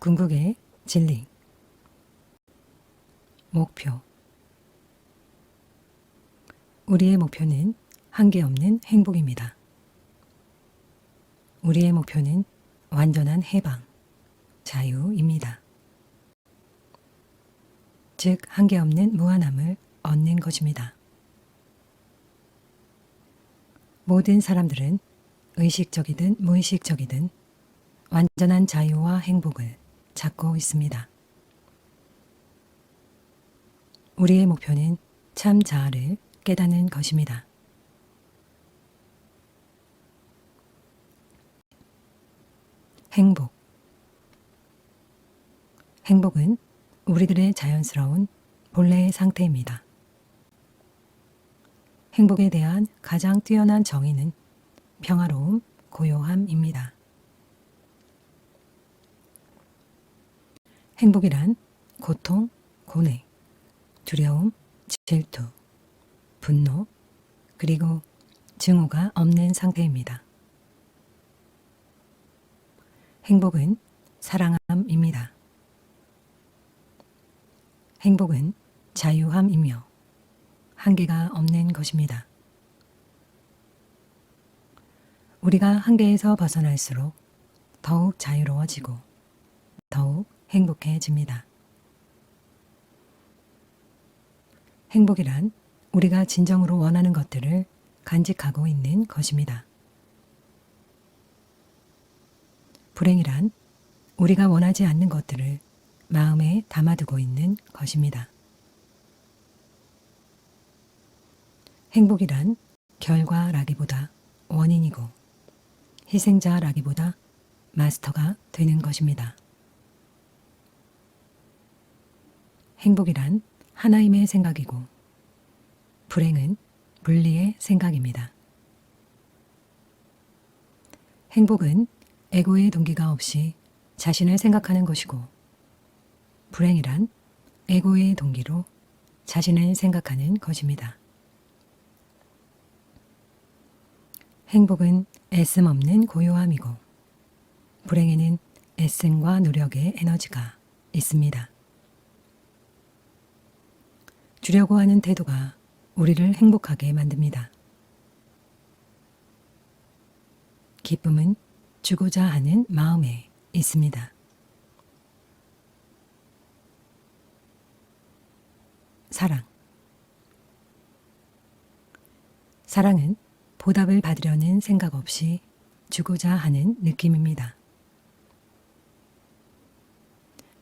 궁극의 진리 목표 우리의 목표는 한계 없는 행복입니다. 우리의 목표는 완전한 해방, 자유입니다. 즉, 한계 없는 무한함을 얻는 것입니다. 모든 사람들은 의식적이든 무의식적이든 완전한 자유와 행복을 찾고 있습니다. 우리의 목표는 참 자아를 깨닫는 것입니다. 행복. 행복은 우리들의 자연스러운 본래의 상태입니다. 행복에 대한 가장 뛰어난 정의는 평화로움, 고요함입니다. 행복이란 고통, 고뇌, 두려움, 질투, 분노, 그리고 증오가 없는 상태입니다. 행복은 사랑함입니다. 행복은 자유함이며 한계가 없는 것입니다. 우리가 한계에서 벗어날수록 더욱 자유로워지고 더욱 행복해집니다. 행복이란 우리가 진정으로 원하는 것들을 간직하고 있는 것입니다. 불행이란 우리가 원하지 않는 것들을 마음에 담아두고 있는 것입니다. 행복이란 결과라기보다 원인이고 희생자라기보다 마스터가 되는 것입니다. 행복이란 하나임의 생각이고 불행은 분리의 생각입니다. 행복은 에고의 동기가 없이 자신을 생각하는 것이고 불행이란 에고의 동기로 자신을 생각하는 것입니다. 행복은 애씀 없는 고요함이고 불행에는 애씀과 노력의 에너지가 있습니다. 주려고 하는 태도가 우리를 행복하게 만듭니다. 기쁨은 주고자 하는 마음에 있습니다. 사랑. 사랑은 보답을 받으려는 생각 없이 주고자 하는 느낌입니다.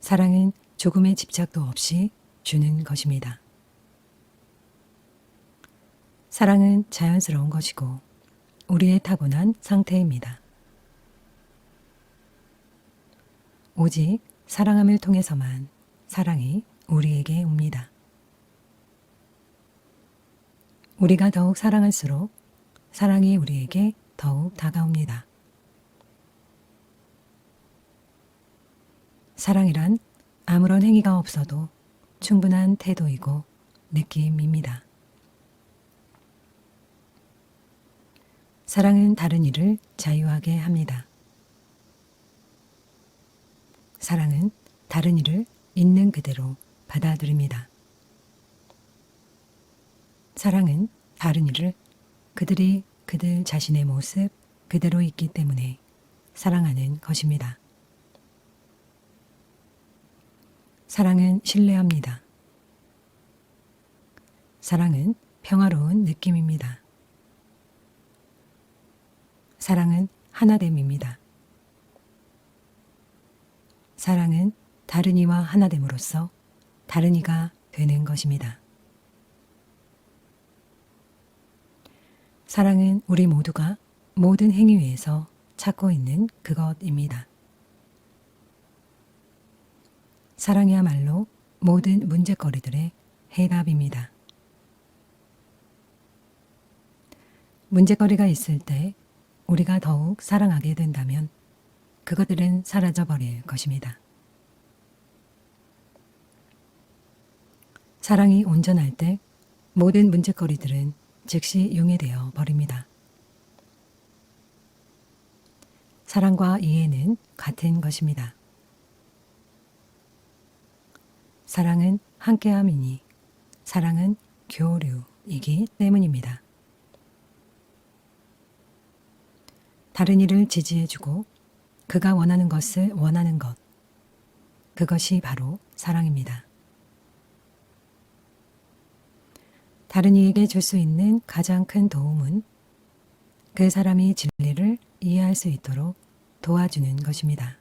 사랑은 조금의 집착도 없이 주는 것입니다. 사랑은 자연스러운 것이고 우리의 타고난 상태입니다. 오직 사랑함을 통해서만 사랑이 우리에게 옵니다. 우리가 더욱 사랑할수록 사랑이 우리에게 더욱 다가옵니다. 사랑이란 아무런 행위가 없어도 충분한 태도이고 느낌입니다. 사랑은 다른 이를 자유하게 합니다. 사랑은 다른 이를 있는 그대로 받아들입니다. 사랑은 다른 이를 그들이 그들 자신의 모습 그대로 있기 때문에 사랑하는 것입니다. 사랑은 신뢰합니다. 사랑은 평화로운 느낌입니다. 사랑은 하나됨입니다. 사랑은 다른 이와 하나됨으로써 다른 이가 되는 것입니다. 사랑은 우리 모두가 모든 행위에서 찾고 있는 그것입니다. 사랑이야말로 모든 문제거리들의 해답입니다. 문제거리가 있을 때 우리가 더욱 사랑하게 된다면 그것들은 사라져 버릴 것입니다. 사랑이 온전할 때 모든 문제거리들은 즉시 용해되어 버립니다. 사랑과 이해는 같은 것입니다. 사랑은 함께함이니 사랑은 교류이기 때문입니다. 다른 이를 지지해주고 그가 원하는 것을 원하는 것. 그것이 바로 사랑입니다. 다른 이에게 줄 수 있는 가장 큰 도움은 그 사람이 진리를 이해할 수 있도록 도와주는 것입니다.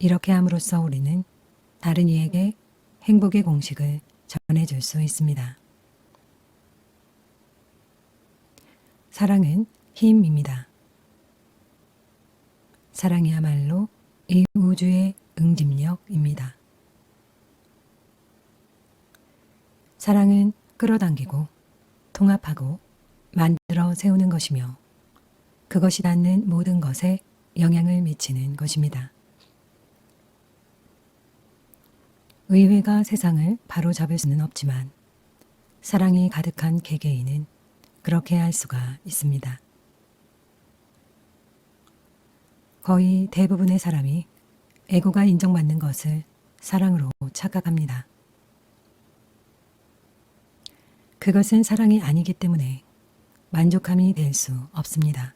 이렇게 함으로써 우리는 다른 이에게 행복의 공식을 전해줄 수 있습니다. 사랑은 힘입니다. 사랑이야말로 이 우주의 응집력입니다. 사랑은 끌어당기고 통합하고 만들어 세우는 것이며 그것이 닿는 모든 것에 영향을 미치는 것입니다. 의회가 세상을 바로잡을 수는 없지만 사랑이 가득한 개개인은 그렇게 할 수가 있습니다. 거의 대부분의 사람이 에고가 인정받는 것을 사랑으로 착각합니다. 그것은 사랑이 아니기 때문에 만족함이 될 수 없습니다.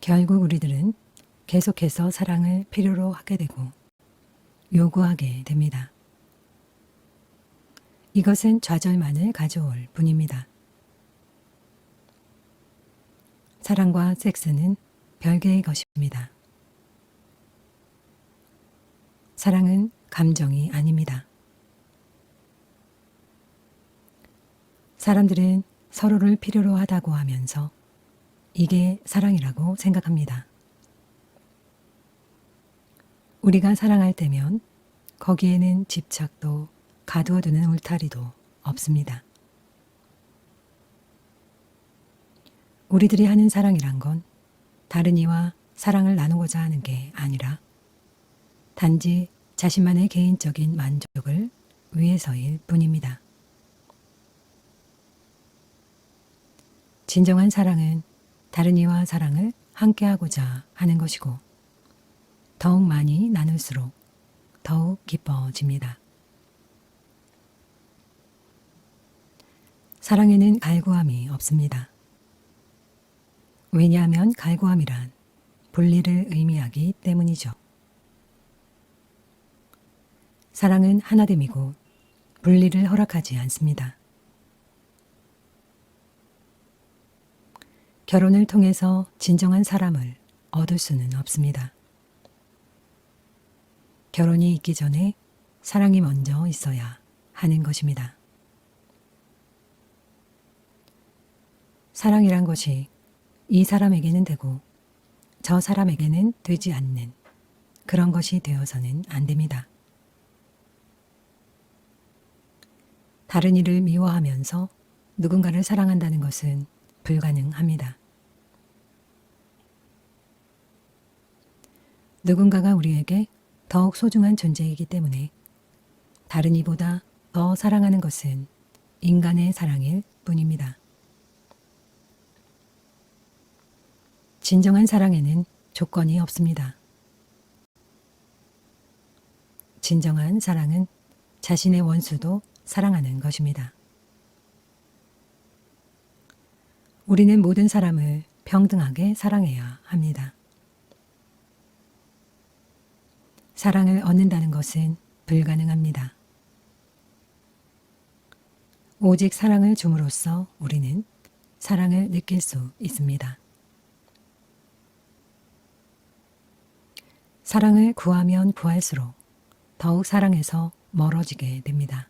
결국 우리들은 계속해서 사랑을 필요로 하게 되고 요구하게 됩니다. 이것은 좌절만을 가져올 뿐입니다. 사랑과 섹스는 별개의 것입니다. 사랑은 감정이 아닙니다. 사람들은 서로를 필요로 하다고 하면서 이게 사랑이라고 생각합니다. 우리가 사랑할 때면 거기에는 집착도 가두어두는 울타리도 없습니다. 우리들이 하는 사랑이란 건 다른 이와 사랑을 나누고자 하는 게 아니라 단지 자신만의 개인적인 만족을 위해서일 뿐입니다. 진정한 사랑은 다른 이와 사랑을 함께하고자 하는 것이고 더욱 많이 나눌수록 더욱 기뻐집니다. 사랑에는 갈구함이 없습니다. 왜냐하면 갈구함이란 분리를 의미하기 때문이죠. 사랑은 하나됨이고 분리를 허락하지 않습니다. 결혼을 통해서 진정한 사람을 얻을 수는 없습니다. 결혼이 있기 전에 사랑이 먼저 있어야 하는 것입니다. 사랑이란 것이 이 사람에게는 되고 저 사람에게는 되지 않는 그런 것이 되어서는 안 됩니다. 다른 이를 미워하면서 누군가를 사랑한다는 것은 불가능합니다. 누군가가 우리에게 더욱 소중한 존재이기 때문에 다른 이보다 더 사랑하는 것은 인간의 사랑일 뿐입니다. 진정한 사랑에는 조건이 없습니다. 진정한 사랑은 자신의 원수도 사랑하는 것입니다. 우리는 모든 사람을 평등하게 사랑해야 합니다. 사랑을 얻는다는 것은 불가능합니다. 오직 사랑을 줌으로써 우리는 사랑을 느낄 수 있습니다. 사랑을 구하면 구할수록 더욱 사랑에서 멀어지게 됩니다.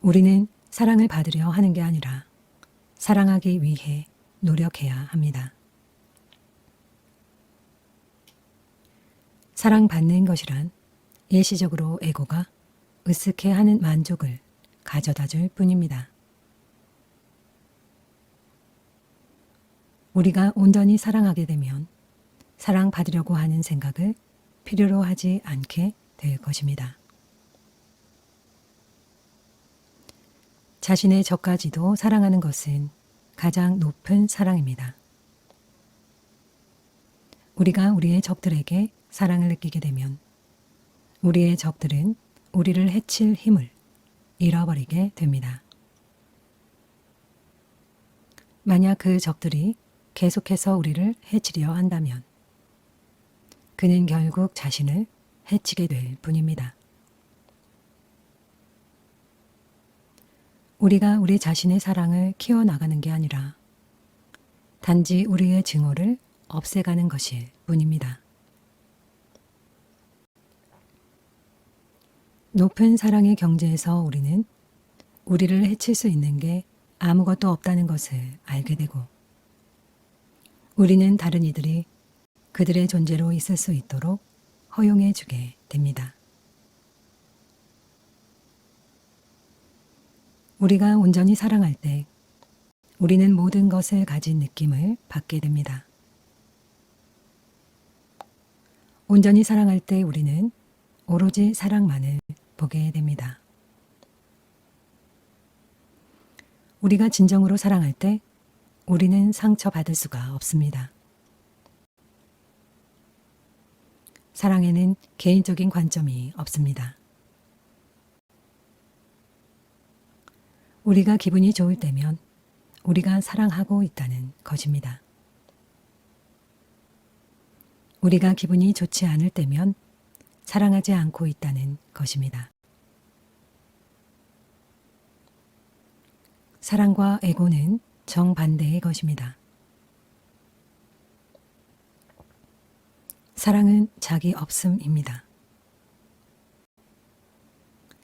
우리는 사랑을 받으려 하는 게 아니라 사랑하기 위해 노력해야 합니다. 사랑받는 것이란 일시적으로 에고가 으쓱해 하는 만족을 가져다 줄 뿐입니다. 우리가 온전히 사랑하게 되면 사랑받으려고 하는 생각을 필요로 하지 않게 될 것입니다. 자신의 적까지도 사랑하는 것은 가장 높은 사랑입니다. 우리가 우리의 적들에게 사랑을 느끼게 되면 우리의 적들은 우리를 해칠 힘을 잃어버리게 됩니다. 만약 그 적들이 계속해서 우리를 해치려 한다면 그는 결국 자신을 해치게 될 뿐입니다. 우리가 우리 자신의 사랑을 키워나가는 게 아니라 단지 우리의 증오를 없애가는 것일 뿐입니다. 높은 사랑의 경제에서 우리는 우리를 해칠 수 있는 게 아무것도 없다는 것을 알게 되고 우리는 다른 이들이 그들의 존재로 있을 수 있도록 허용해 주게 됩니다. 우리가 온전히 사랑할 때 우리는 모든 것을 가진 느낌을 받게 됩니다. 온전히 사랑할 때 우리는 오로지 사랑만을 보게 됩니다. 우리가 진정으로 사랑할 때 우리는 상처받을 수가 없습니다. 사랑에는 개인적인 관점이 없습니다. 우리가 기분이 좋을 때면 우리가 사랑하고 있다는 것입니다. 우리가 기분이 좋지 않을 때면 사랑하지 않고 있다는 것입니다. 사랑과 에고는 정반대의 것입니다. 사랑은 자기 없음입니다.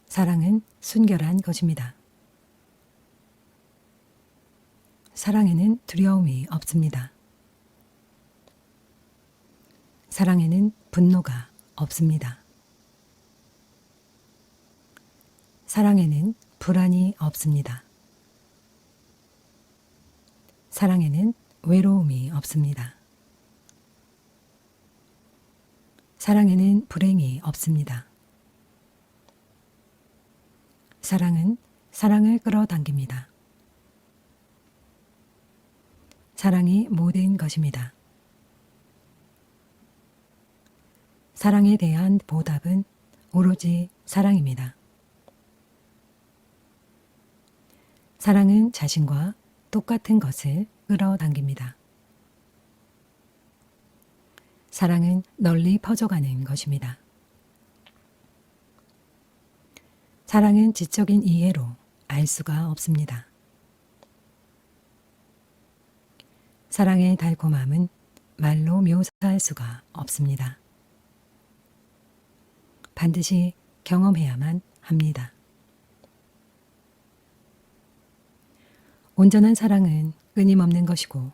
사랑은 순결한 것입니다. 사랑에는 두려움이 없습니다. 사랑에는 분노가 없습니다. 사랑에는 불안이 없습니다. 사랑에는 외로움이 없습니다. 사랑에는 불행이 없습니다. 사랑은 사랑을 끌어당깁니다. 사랑이 모든 것입니다. 사랑에 대한 보답은 오로지 사랑입니다. 사랑은 자신과 똑같은 것을 끌어당깁니다. 사랑은 널리 퍼져가는 것입니다. 사랑은 지적인 이해로 알 수가 없습니다. 사랑의 달콤함은 말로 묘사할 수가 없습니다. 반드시 경험해야만 합니다. 온전한 사랑은 끊임없는 것이고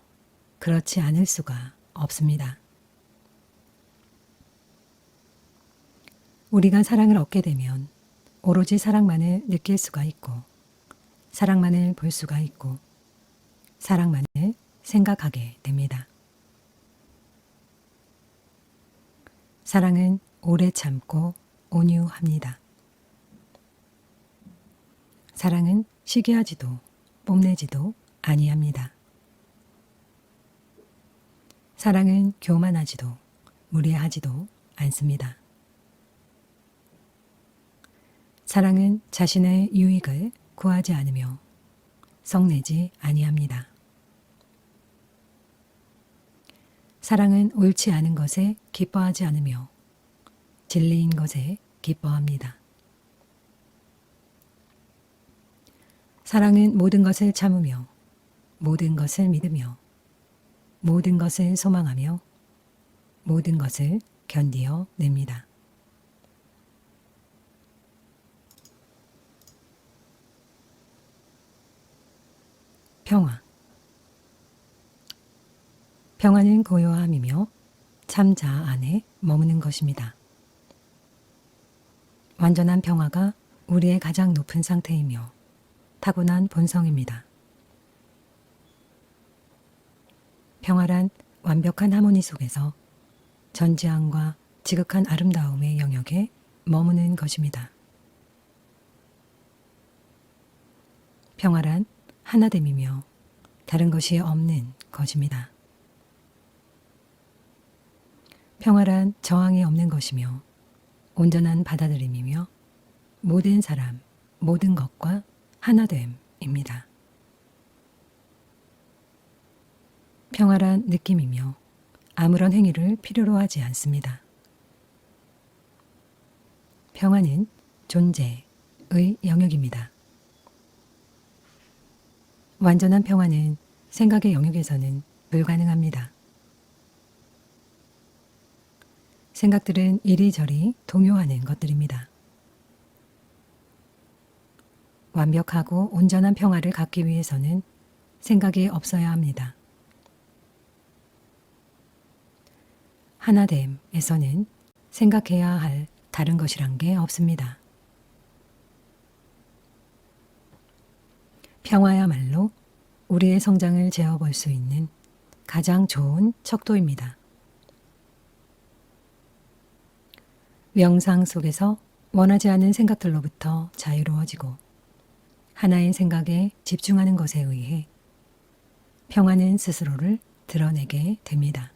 그렇지 않을 수가 없습니다. 우리가 사랑을 얻게 되면 오로지 사랑만을 느낄 수가 있고 사랑만을 볼 수가 있고 사랑만을 생각하게 됩니다. 사랑은 오래 참고 온유합니다. 사랑은 시기하지도 뽐내지도 아니합니다. 사랑은 교만하지도 무례하지도 않습니다. 사랑은 자신의 유익을 구하지 않으며 성내지 아니합니다. 사랑은 옳지 않은 것에 기뻐하지 않으며 진리인 것에 기뻐합니다. 사랑은 모든 것을 참으며 모든 것을 믿으며 모든 것을 소망하며 모든 것을 견디어 냅니다. 평화 평화는 고요함이며 참자 안에 머무는 것입니다. 완전한 평화가 우리의 가장 높은 상태이며 타고난 본성입니다. 평화란 완벽한 하모니 속에서 전지함과 지극한 아름다움의 영역에 머무는 것입니다. 평화란 하나됨이며 다른 것이 없는 것입니다. 평화란 저항이 없는 것이며 온전한 받아들임이며 모든 사람, 모든 것과 하나됨입니다. 평화란 느낌이며 아무런 행위를 필요로 하지 않습니다. 평화는 존재의 영역입니다. 완전한 평화는 생각의 영역에서는 불가능합니다. 생각들은 이리저리 동요하는 것들입니다. 완벽하고 온전한 평화를 갖기 위해서는 생각이 없어야 합니다. 하나됨에서는 생각해야 할 다른 것이란 게 없습니다. 평화야말로 우리의 성장을 재어볼 수 있는 가장 좋은 척도입니다. 명상 속에서 원하지 않는 생각들로부터 자유로워지고 하나의 생각에 집중하는 것에 의해 평화는 스스로를 드러내게 됩니다.